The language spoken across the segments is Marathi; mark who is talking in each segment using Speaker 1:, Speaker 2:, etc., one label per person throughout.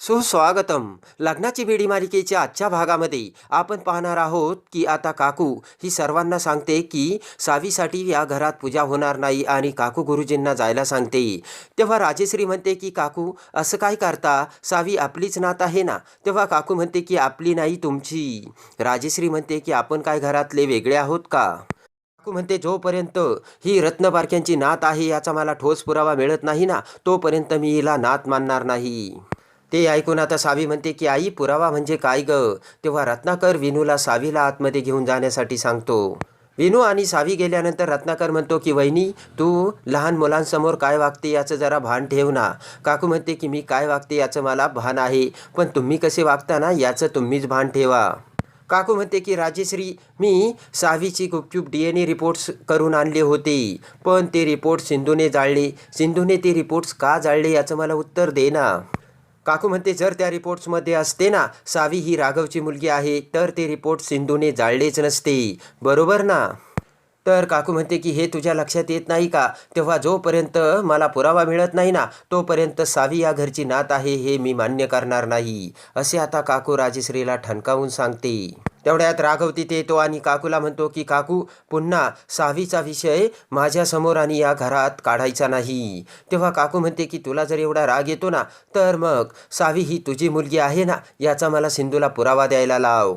Speaker 1: सुस्वागतम. लग्नाची बेडी मालिकेच्या आजच्या भागामध्ये आपण पाहणार आहोत की आता काकू ही सर्वांना सांगते की सावीसाठी या घरात पूजा होणार नाही आणि काकू गुरुजींना जायला सांगते. तेव्हा राजेश्री म्हणते की काकू असं काय करता? सावी आपलीच नात आहे ना? तेव्हा काकू म्हणते की आपली नाही तुमची. राजेश्री म्हणते की आपण काय घरातले वेगळे आहोत का? काकू म्हणते जोपर्यंत ही रत्नबारक्यांची नात आहे याचा मला ठोस पुरावा मिळत नाही ना तोपर्यंत मी हिला नात मानणार नाही. ते ऐकून आता सावी म्हणते की आई पुरावा म्हणजे काय ग? तेव्हा रत्नाकर विनूला सावीला आतमध्ये घेऊन जाण्यासाठी सांगतो विनू आणि सावी गेल्यानंतर रत्नाकर म्हणतो की वहिनी तू लहान मुलांसमोर काय वागते याचं जरा भान ठेव ना. काकू म्हणते की मी काय वागते याचं मला भान आहे पण तुम्ही कसे वागता ना याचं तुम्हीच भान ठेवा. काकू म्हणते की राजेश्री मी सावीची गुपचूप डी एन ए रिपोर्ट्स करून आणले होते पण ते रिपोर्ट सिंधूने जाळले. सिंधूने ते रिपोर्ट्स का जाळले याचं मला उत्तर दे ना. काकू म्हणते जर त्या रिपोर्ट्समध्ये असते ना सावी ही राघवची मुलगी आहे तर ते रिपोर्ट सिंधूने जाळलेच नसते. बरोबर ना? तर काकू म्हणते की हे तुझ्या लक्षात येत नाही का? तेव्हा जोपर्यंत मला पुरावा मिळत नाही ना तोपर्यंत सावी या घरची नात आहे हे मी मान्य करणार नाही. असे आता काकू राजेश्रीला ठणकावून सांगते. तेवढ्यात राघव तिथे येतो आणि काकूला म्हणतो की काकू पुन्हा सावीचा विषय माझ्यासमोर आणि या घरात काढायचा नाही. तेव्हा काकू म्हणते की तुला जर एवढा राग येतो ना तर मग सावी ही तुझी मुलगी आहे ना याचा मला सिंधूला पुरावा द्यायला लाव.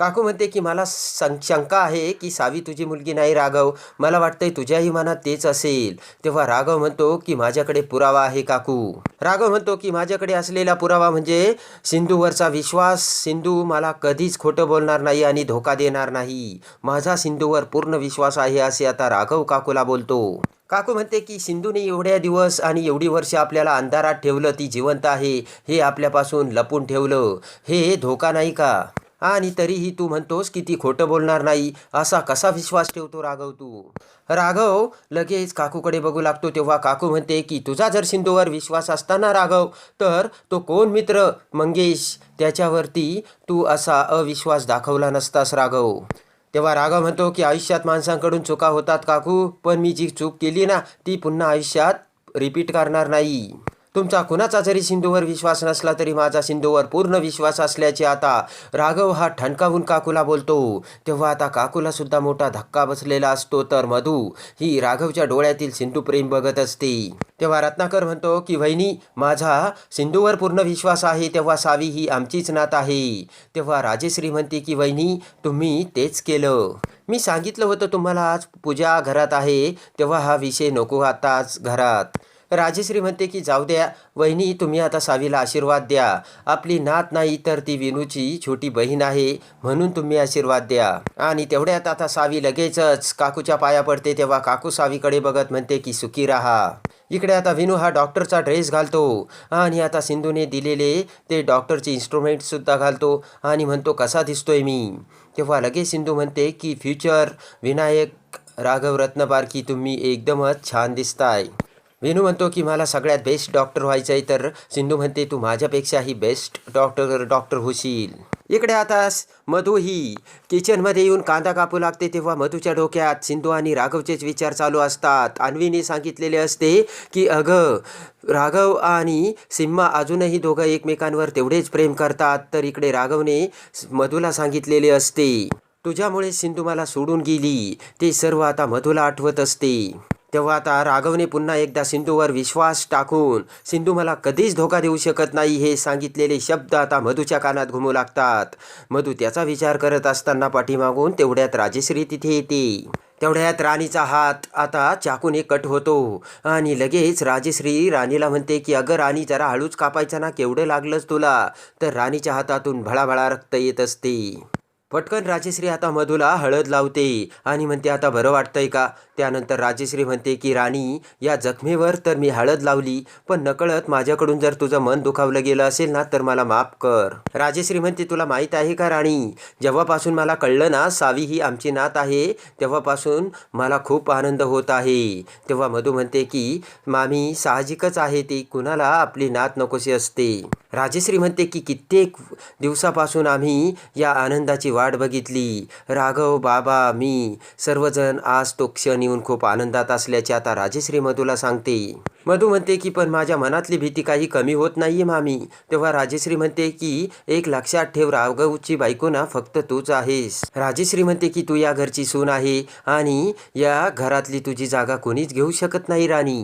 Speaker 1: काकू म्हणते की मला सं शंका आहे की सावी तुझी मुलगी नाही राघव. मला वाटतंय तुझ्याही मनात तेच असेल. तेव्हा राघव म्हणतो की माझ्याकडे पुरावा आहे काकू. राघव म्हणतो की माझ्याकडे असलेला पुरावा म्हणजे सिंधूवरचा विश्वास. सिंधू मला कधीच खोटं बोलणार नाही आणि धोका देणार नाही. माझा सिंधूवर पूर्ण विश्वास आहे असे आता राघव काकूला बोलतो. काकू म्हणते की सिंधूने एवढ्या दिवस आणि एवढी वर्ष आपल्याला अंधारात ठेवलं ती जिवंत आहे. हे आपल्यापासून लपून ठेवलं. हे धोका नाही का? आणि तरीही तू म्हणतोस की ती खोटं बोलणार नाही असा कसा विश्वास ठेवतो राघव तू? राघव लगेच काकूकडे बघू लागतो तेव्हा काकू म्हणते की तुझा जर सिंधूवर विश्वास असताना राघव तर तो कोण मित्र? मंगेश त्याच्यावरती तू असा अविश्वास दाखवला नसतास राघव. तेव्हा राघव म्हणतो की आयुष्यात माणसांकडून चुका होतात काकू पण मी जी चूक केली ना ती पुन्हा आयुष्यात रिपीट करणार नाही. तुमचा कुणाचा जरी सिंधूवर विश्वास नसला तरी माझा सिंधूवर पूर्ण विश्वास असल्याचे आता राघव हा ठणकावून काकूला बोलतो. तेव्हा आता काकूला सुद्धा मोठा धक्का बसलेला असतो तर मधू ही राघवच्या डोळ्यातील सिंधू प्रेम बघत असते. तेव्हा रत्नाकर म्हणतो की वहिनी माझा सिंधूवर पूर्ण विश्वास आहे तेव्हा सावी ही आमचीच नात आहे. तेव्हा राजेश्री म्हणते की वहिनी तुम्ही तेच केलं. मी सांगितलं होतं तुम्हाला आज पूजा घरात आहे तेव्हा हा विषय नको आताच घरात. राजेश्री म्हणते की जाऊ द्या वहिनी तुम्ही आता सावीला आशीर्वाद द्या. आपली नात नाही तर ती विनूची छोटी बहीण आहे म्हणून तुम्ही आशीर्वाद द्या. आणि तेवढ्यात आता सावी लगेचच काकूच्या पाया पडते तेव्हा काकू सावीकडे बघत म्हणते की सुखी राहा. इकडे आता विनू हा डॉक्टरचा ड्रेस घालतो आणि आता सिंधूने दिलेले ते डॉक्टरचे इन्स्ट्रुमेंटसुद्धा घालतो आणि म्हणतो कसा दिसतोय मी? तेव्हा लगेच सिंधू म्हणते की फ्युचर विनायक राघव रत्नपारखी तुम्ही एकदमच छान दिसताय. वेणू म्हणतो की मला सगळ्यात बेस्ट डॉक्टर व्हायचं आहे तर सिंधू म्हणते तू माझ्यापेक्षाही बेस्ट डॉक्टर डॉक्टर होशील. इकडे आता मधू ही किचनमध्ये येऊन कांदा कापू लागते तेव्हा मधूच्या डोक्यात सिंधू आणि राघवचेच विचार चालू असतात. अन्वीने सांगितलेले असते की अगं राघव आणि सिम्मा अजूनही दोघं एकमेकांवर तेवढेच प्रेम करतात. तर इकडे राघवने मधूला सांगितलेले असते तुझ्यामुळे सिंधू मला सोडून गेली. ते सर्व आता मधूला आठवत असते. तेव्हा आता राघवने पुन्हा एकदा सिंधूवर विश्वास टाकून सिंधू मला कधीच धोका देऊ शकत नाही हे सांगितलेले शब्द आता मधूच्या कानात घुमू लागतात. मधू त्याचा विचार करत असताना पाठीमागून तेवढ्यात राजेश्री तिथे येते. तेवढ्यात राणीचा हात आता चाकूने कट होतो आणि लगेच राजेश्री राणीला म्हणते की अगं राणी जरा हळूच कापायचा ना केवढं लागलंच तुला? तर राणीच्या हातातून भळाभळा रक्त येत असते. पटकन राजेश्री आता मधूला हळद लावते आणि म्हणते आता बरं वाटतंय का? त्यानंतर राजेश्री म्हणते की राणी या जखमेवर तर मी हळद लावली पण नकळत माझ्याकडून जर तुझं मन दुखावलं गेलं असेल ना तर मला माफ कर. राजेश्री म्हणते तुला माहीत आहे का राणी जेव्हापासून मला कळलं ना सावी ही आमची नात आहे तेव्हापासून मला खूप आनंद होत आहे. तेव्हा मधू म्हणते की मामी साहजिकच आहे ती कुणाला आपली नात नकोशी असते. राजेश्री म्हणते की कित्येक दिवसापासून आम्ही या आनंदाची वाट बघितली. राघव बाबा मी सर्वजण आज तो क्षण येऊन खूप आनंदात असल्याचे आता राजेश्री मधूला सांगते. मधू म्हणते की पण माझ्या मनातली भीती काही कमी होत नाहीये मामी. तेव्हा राजेश्री म्हणते की एक लक्षात ठेव राघवची बायको ना फक्त तूच आहेस. राजेश्री म्हणते की तू या घरची सून आहे आणि या घरातली तुझी जागा कोणीच घेऊ शकत नाही राणी.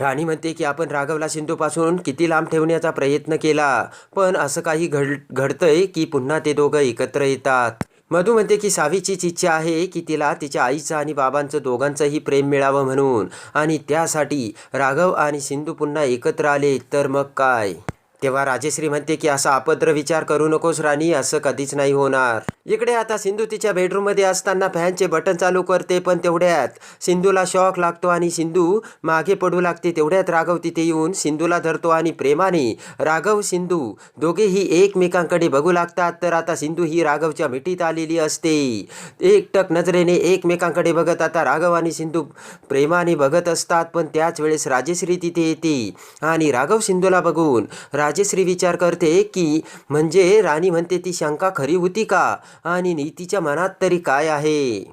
Speaker 1: राणी म्हणते की आपण राघवला सिंधूपासून किती लांब ठेवण्याचा प्रयत्न केला पण असं काही घड घडतंय की पुन्हा ते दोघं एकत्र येतात. मधू म्हणते की सावीचीच इच्छा आहे की तिला तिच्या आईचं आणि बाबांचं दोघांचंही प्रेम मिळावं म्हणून. आणि त्यासाठी राघव आणि सिंधू पुन्हा एकत्र आले तर मग काय? तेव्हा राजेश्री म्हणते की असा अपद्र विचार करू नकोस राणी असं कधीच नाही होणार. इकडे आता सिंधू तिच्या बेडरूममध्ये असताना फॅनचे बटन चालू करते पण तेवढ्यात सिंधूला शॉक लागतो आणि सिंधू मागे पडू लागते. तेवढ्यात राघव तिथे येऊन सिंधूला धरतो आणि प्रेमाने राघव सिंधू दोघेही एकमेकांकडे बघू लागतात. तर आता सिंधू ही राघवच्या मिठीत आलेली असते. एकटक नजरेने एकमेकांकडे बघत आता राघव आणि सिंधू प्रेमाने बघत असतात. पण त्याच वेळेस राजेश्री तिथे येते आणि राघव सिंधूला बघून रा राजेश्री विचार करते की म्हणजे राणी म्हणते ती शंका खरी होती का? आणि नीतीच्या मनात तरी काय आहे?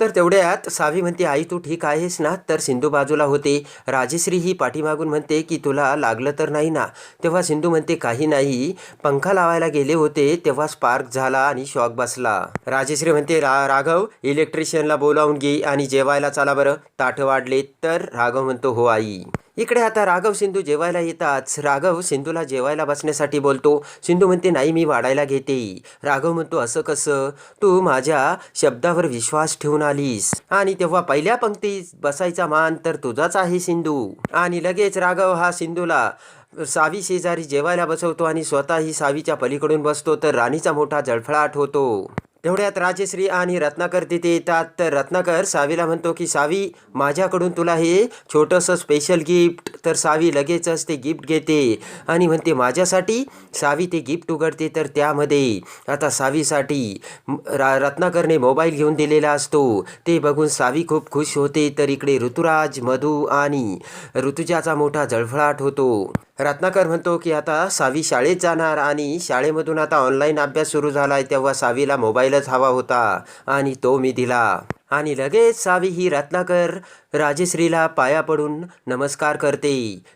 Speaker 1: तर तेवढ्यात सावी म्हणते आई तू ठीक आहेस ना? तर सिंधू बाजूला होते. राजश्री ही पाठीमागून म्हणते की तुला लागलं तर नाही ना? तेव्हा सिंधू म्हणते काही नाही. पंखा लावायला गेले होते तेव्हा स्पार्क झाला आणि शॉक बसला. राजेश्री म्हणते रा राघव इलेक्ट्रिशियनला बोलावून घे आणि जेवायला चला बरं. ताठं वाढले तर राघव म्हणतो हो आई. इकडे आता राघव सिंधू जेवायला येताच राघव सिंधूला जेवायला बसण्यासाठी बोलतो सिंधू म्हणते नाही मी वाढायला घेते. राघव म्हणतो असं कसं? तू माझ्या शब्दावर विश्वास ठेवून आलीस. आणि तेव्हा पहिल्या पंक्तीत बसायचा मान तर तुझाच आहे सिंधू. आणि लगेच राघव हा सिंधूला सावी शेजारी जेवायला बसवतो आणि स्वतःही सावीच्या पलीकडून बसतो तर राणीचा मोठा जळफळाट होतो. तेवढ्यात राजश्री आणि रत्नाकर तिथे येतात. तर रत्नाकर सावीला म्हणतो की सावी माझ्याकडून तुला हे छोटंसं स्पेशल गिफ्ट तर सावी लगेचच ते गिफ्ट घेते आणि म्हणते माझ्यासाठी? सावी ते गिफ्ट उघडते. तर त्यामध्ये आता सावीसाठी रा रत्नाकरने मोबाईल घेऊन दिलेला असतो. ते बघून सावी खूप खुश होते. तर इकडे ऋतुराज मधू आणि ऋतुजाचा मोठा जळफळाट होतो. रत्नाकर म्हणतो की आता सावी शाळेत जाणार आणि शाळेमधून आता ऑनलाईन अभ्यास सुरू झाला आहे तेव्हा सावीला मोबाईल मोबाईलच हवा होता. आणि तो मी दिला. आणि लगेच सावी ही रत्नाकर राजश्रीला पाया पडून नमस्कार करते.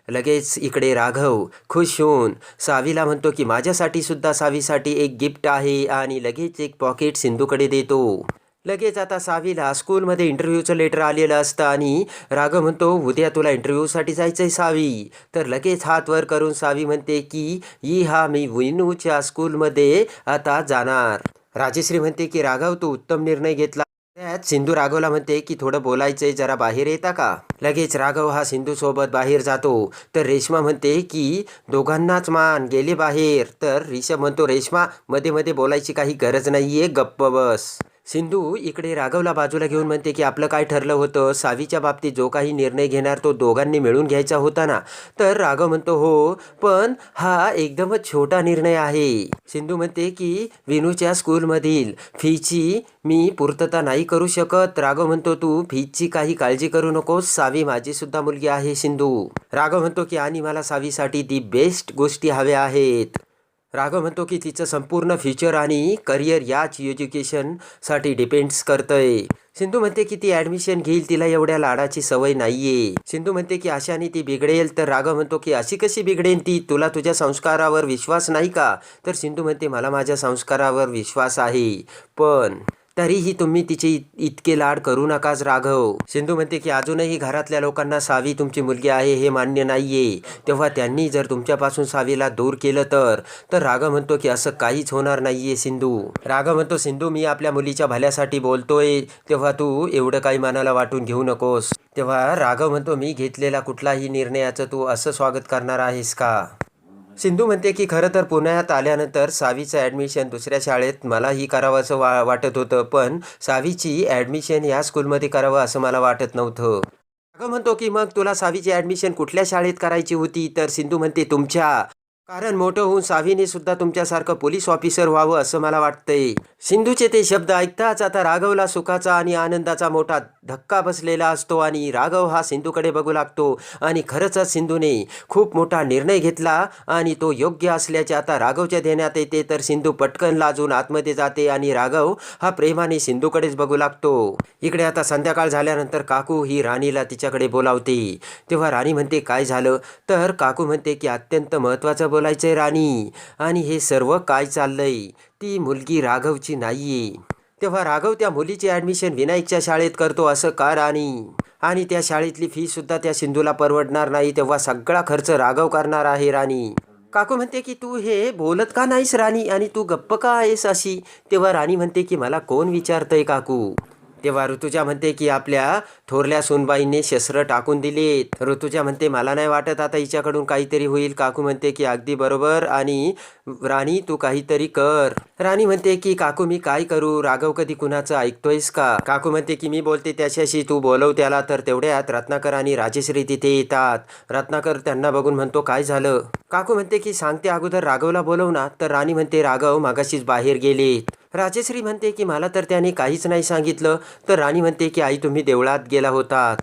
Speaker 1: लगेच इकडे राघव खुश होऊन सावीला म्हणतो की माझ्यासाठी सुद्धा सावीसाठी एक गिफ्ट आहे आणि लगेच एक पॉकेट सिंधूकडे देतो. लगेच आता सावीला स्कूलमध्ये इंटरव्ह्यूचं लेटर आलेलं असतं आणि राघव म्हणतो उद्या तुला इंटरव्ह्यूसाठी जायचं आहे सावी. तर लगेच हात वर करून सावी म्हणते की ई हा मी विनूच्या स्कूलमध्ये आता जाणार. राजेश्री म्हणते की राघव तू उत्तम निर्णय घेतला. त्यात सिंधू राघवला म्हणते की थोडं बोलायचंय जरा बाहेर येता का? लगेच राघव हा सिंधू सोबत बाहेर जातो. तर रेश्मा म्हणते की दोघांनाच मान गेले बाहेर. तर रिषभ म्हणतो रेश्मा मध्ये मध्ये बोलायची काही गरज नाहीये गप्प बस. सिंधू इकडे राघवला बाजूला घेऊन म्हणते की आपलं काय ठरलं होतं? सावीच्या बाबतीत जो काही निर्णय घेणार तो दोघांनी मिळून घ्यायचा होता ना? तर राघव म्हणतो हो पण हा एकदमच छोटा निर्णय आहे. सिंधू म्हणते की विनूच्या स्कूलमधील फीची मी पूर्तता नाही करू शकत. राघव म्हणतो तू फीची काही काळजी करू नकोस सावी माझी सुद्धा मुलगी आहे सिंधू. राघव म्हणतो की आणि मला सावीसाठी दी बेस्ट गोष्टी हव्या आहेत. राघव म्हणतो की तिचं संपूर्ण फ्युचर आणि करिअर याच एज्युकेशनसाठी डिपेंड्स करतंय. सिंधू म्हणते की ती ॲडमिशन घेईल तिला एवढ्या लाडाची सवय नाहीये. सिंधू म्हणते की अशाने ती बिघडेल तर राघव म्हणतो की अशी कशी बिघडेल ती? तुला तुझ्या संस्कारावर विश्वास नाही का? तर सिंधू म्हणते मला माझ्या संस्कारावर विश्वास आहे. पण तरीही तुम्ही तिचे इतके लाड करू नकाच राघव. सिंधू म्हणते की अजूनही घरातल्या लोकांना सावी तुमची मुलगी आहे हे मान्य नाहीये. तेव्हा त्यांनी जर तुमच्यापासून सावीला दूर केलं तर. तर राघव म्हणतो की असं काहीच होणार नाहीये सिंधू. राघव म्हणतो सिंधू मी आपल्या मुलीच्या भल्यासाठी बोलतोय. तेव्हा तू एवढं काही मनाला वाटून घेऊ नकोस. तेव्हा राघव म्हणतो मी घेतलेला कुठलाही निर्णयाचं तू असं स्वागत करणार आहेस का? सिंधू म्हणते की खरं तर पुण्यात आल्यानंतर सावीचं ॲडमिशन दुसऱ्या शाळेत मलाही करावं असं वा वाटत होतं पण सावीची ॲडमिशन या स्कूलमध्ये करावं असं मला वाटत नव्हतं. अगं म्हणतो की मग तुला सावीची ॲडमिशन कुठल्या शाळेत करायची होती? तर सिंधू म्हणते तुमच्या कारण मोठं होऊन सावीने सुद्धा तुमच्यासारखं पोलीस ऑफिसर व्हावं असं मला वाटतंय. सिंधूचे ते शब्द ऐकताच आता राघवला सुखाचा आणि आनंदाचा मोठा धक्का बसलेला असतो आणि राघव हा सिंधूकडे बघू लागतो आणि खरंच सिंधूने खूप मोठा निर्णय घेतला आणि तो योग्य असल्याचे आता राघवच्या देण्यात येते तर सिंधू पटकन लाजून आतमध्ये जाते आणि राघव हा प्रेमाने सिंधूकडेच बघू लागतो. इकडे आता संध्याकाळ झाल्यानंतर काकू ही राणीला तिच्याकडे बोलावते. तेव्हा राणी म्हणते काय झालं? तर काकू म्हणते की अत्यंत महत्त्वाचं बोलायचंय राणी. आणि हे सर्व काय चाललंय? ती मुलगी राघवची नाहीये. तेव्हा राघव त्या मुलीची ॲडमिशन विनायकच्या शाळेत करतो असं का राणी? आणि त्या शाळेतली फी सुद्धा त्या सिंधूला परवडणार नाही तेव्हा सगळा खर्च राघव करणार आहे राणी. काकू म्हणते की तू हे बोलत का नाहीस राणी? आणि तू गप्प का आहेस अशी? तेव्हा राणी म्हणते की मला कोण विचारतंय काकू? तेव्हा ऋतुजा म्हणते की आपल्या थोरल्या सोनबाईंनी शस्त्र टाकून दिलेत ऋतुजा म्हणते मला नाही वाटत आता हिच्याकडून काहीतरी होईल. काकू म्हणते की अगदी बरोबर आणि राणी तू काहीतरी कर. राणी म्हणते की काकू मी काय करू? राघव कधी कुणाचं ऐकतोयस का? काकू म्हणते की मी बोलते त्याच्याशी तू बोलव त्याला. तर तेवढ्यात रत्नाकर आणि राजेश्री तिथे येतात. रत्नाकर त्यांना बघून म्हणतो काय झालं? काकू म्हणते की सांगते अगोदर राघवला बोलव ना. तर राणी म्हणते राघव मागाशीच बाहेर गेलेत. राजेश्री म्हणते की मला तर त्याने काहीच नाही सांगितलं. तर राणी म्हणते की आई तुम्ही देवळात गेला होतात.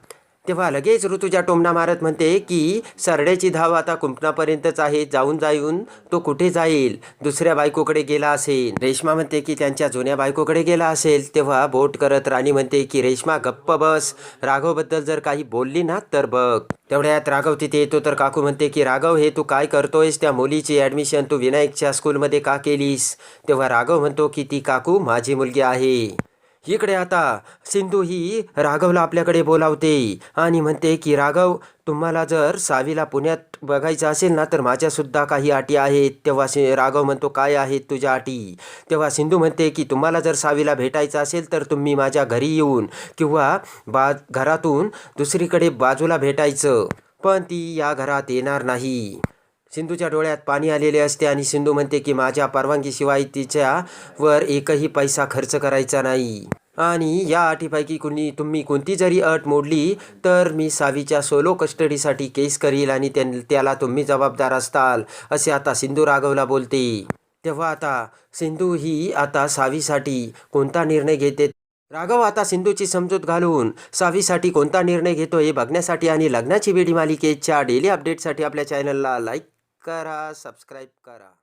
Speaker 1: तेव्हा लगेच ऋतुजा टोमणा मारत म्हणते की सरड्याची धाव आता कुंपणापर्यंतच आहे जाऊन जाऊन तो कुठे जाईल? दुसऱ्या बायकोकडे गेला असेल. रेश्मा म्हणते की त्यांच्या जुन्या बायकोकडे गेला असेल. तेव्हा बोट करत राणी म्हणते की रेश्मा गप्प बस. राघवबद्दल जर काही बोलली ना तर बघ. तेवढ्यात राघव तिथे येतो तर काकू म्हणते की राघव हे तू काय करतोयस? त्या मुलीची ॲडमिशन तू विनायकच्या स्कूलमध्ये का केलीस? तेव्हा राघव म्हणतो की ती काकू माझी मुलगी आहे. इकडे आता सिंधू ही राघवला आपल्याकडे बोलावते आणि म्हणते की राघव तुम्हाला जर सावीला पुण्यात बघायचं असेल ना तर माझ्यासुद्धा काही अटी आहेत. तेव्हा सि राघव म्हणतो काय आहेत तुझ्या अटी? तेव्हा सिंधू म्हणते की तुम्हाला जर सावीला भेटायचं असेल तर तुम्ही माझ्या घरी येऊन किंवा बा घरातून दुसरीकडे बाजूला भेटायचं. पण ती या घरात येणार नाही. सिंधूच्या डोळ्यात पाणी आलेले असते आणि सिंधू म्हणते की माझ्या परवानगीशिवाय तिच्यावर एकही पैसा खर्च करायचा नाही. आणि या अटीपैकी कुणी तुम्ही कोणती जरी अट मोडली तर मी सावीच्या सोलो कस्टडीसाठी केस करील आणि त्याला तुम्ही जबाबदार असताल असे आता सिंधू राघवला बोलते. तेव्हा आता सिंधू ही आता सावीसाठी कोणता निर्णय घेते? राघव आता सिंधूची समजूत घालून सावीसाठी कोणता निर्णय घेतो हे बघण्यासाठी आणि लग्नाची वेडी मालिकेच्या डेली अपडेटसाठी आपल्या चॅनलला लाईक करा सबस्क्राईब करा.